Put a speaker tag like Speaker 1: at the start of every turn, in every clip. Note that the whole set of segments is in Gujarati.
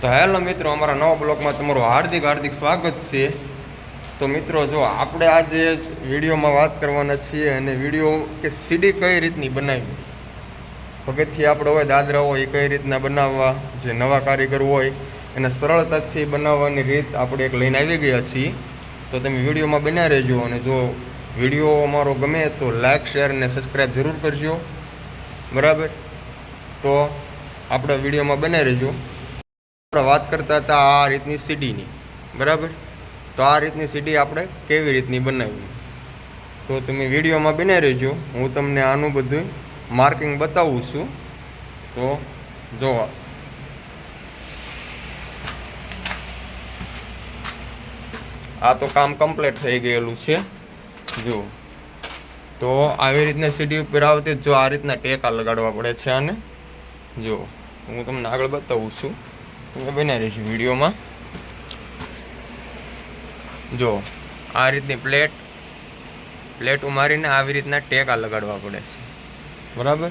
Speaker 1: તો હેલો મિત્રો, અમારા નવા બ્લોગમાં તમારું હાર્દિક હાર્દિક સ્વાગત છે. તો મિત્રો, જો આપણે આજે વિડીયોમાં વાત કરવાના છીએ અને વીડિયો કે સીડી કઈ રીતની બનાવવી પગથિયા આપણે હોય, દાદરા હોય, એ કઈ રીતના બનાવવા? જે નવા કારીગર હોય, એને સરળતાથી બનાવવાની રીત આપણે એક લઈને આવી ગયા છીએ. તો તમે વિડીયોમાં બન્યા રહેજો અને જો વીડિયો અમારો ગમે તો લાઇક શેર અને સબસ્ક્રાઈબ જરૂર કરજો. બરાબર? તો આપણા વિડીયોમાં બન્યા રહેજો. આપણે વાત કરતા હતા આ રીતની સીડીની, બરાબર? તો આ રીતની સીડી આપણે કેવી રીતની બનાવવી? તો તમે વિડીયોમાં બને રહેજો, હું તમને આનું બધું માર્કિંગ બતાવું છું. તો જો આ. તો કામ કમ્પ્લીટ થઈ ગયેલું છે. જો. તો આવી રીતના સીડી ઉપર આવતી જો આ રીતના ટેકા લગાડવા પડે છે આને. જો. હું તમને આગળ બતાવું છું. તમે બન્યા રહીશું વિડીયોમાં. જો, આ રીતની પ્લેટ પ્લેટ ઉમારીને આવી રીતના ટેકા લગાડવા પડે છે. બરાબર?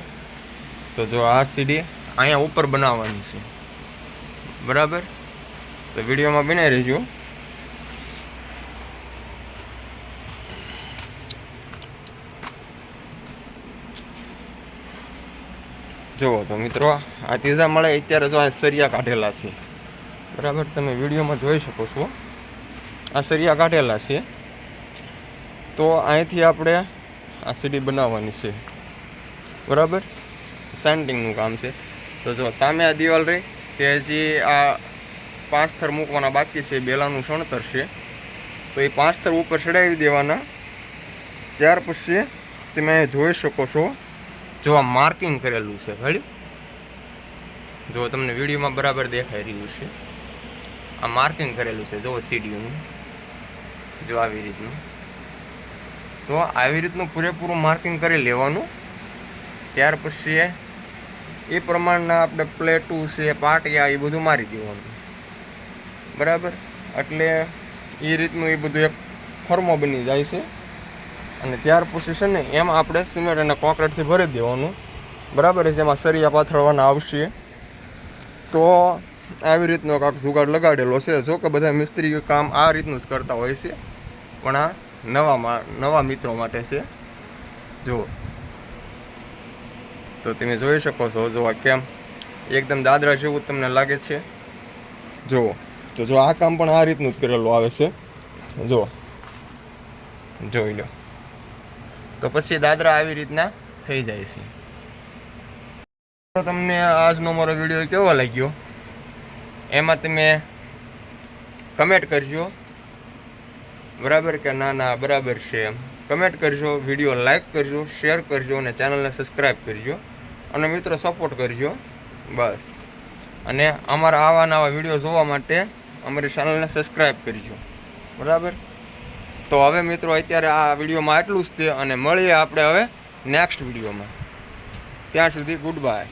Speaker 1: તો જો આ સીડી અહીંયા ઉપર બનાવવાની છે. બરાબર? તો વિડીયોમાં બનાવી રહેજો જુઓ તો મિત્રો, આ ત્રીજા મળે અત્યારે જો આ સરિયા કાઢેલા છે. બરાબર, તમે વિડીયોમાં જોઈ શકો છો. આ સરિયા કાઢેલા છે. તો અહીંથી આપણે આ સીડી બનાવવાની છે. બરાબર? સેન્ટિંગનું કામ છે. તો જો સામે આ દિવાલ રહી, તે હજી આ પાંચ થર મૂકવાના બાકી છે, બેલાનું સણતર છે. તો એ પાંચ થર ઉપર ચડાવી દેવાના. ત્યાર પછી તમે જોઈ શકો છો જો આ માર્કિંગ કરેલું છે ઘડ્યું જો તમને વિડીયોમાં બરાબર દેખાઈ રહ્યું છે. આ માર્કિંગ કરેલું છે, જો સીડીઓનું જો આવી રીતનું. તો આવી રીતનું પૂરેપૂરું માર્કિંગ કરી લેવાનું. ત્યાર પછી એ પ્રમાણના આપણે પ્લેટું છે, પાટિયા એ બધું મારી દેવાનું. બરાબર? એટલે એ રીતનું એ બધું એક ફર્મો બની જાય છે. અને ત્યાર પછી છે ને, એમ આપણે સિમેન્ટ અને કોન્ક્રીટથી ભરી દેવાનું. બરાબર છે એમાં સરિયા પાથરવાના આવશે. તો આવી રીતનો કાંક જુગાડ લગાડેલો છે. જો કે બધા મિસ્ત્રી કામ આ રીતનું જ કરતા હોય છે. પણ આ નવામાં નવા મિત્રો માટે છે. જુઓ. તો તમે જોઈ શકો છો જો આ કેમ એકદમ દાદરા જેવું તમને લાગે છે. જુઓ. તો જો આ કામ પણ આ રીતનું જ કરેલું આવે છે. જુઓ. જોઈ લો. તો પછી દાદરા આવી રીતના થઈ જાય છે. તો તમને આજનો મારો વીડિયો કેવો લાગ્યો? એમાં તમે કમેન્ટ કરજો. બરાબર કે ના ના, બરાબર છે એમ. કમેન્ટ કરજો, વીડિયો લાઈક કરજો શેર કરજો અને ચેનલને સબસ્ક્રાઈબ કરજો. અને મિત્રો સપોર્ટ કરજો. બસ. અને અમારા આવા નવા વીડિયો જોવા માટે અમારી ચેનલને સબસ્ક્રાઈબ કરજો. બરાબર? તો હવે મિત્રો અત્યારે આ વિડીયોમાં આટલું જ તે અને મળીએ આપણે હવે નેક્સ્ટ વિડીયોમાં. ત્યાં સુધી ગુડ બાય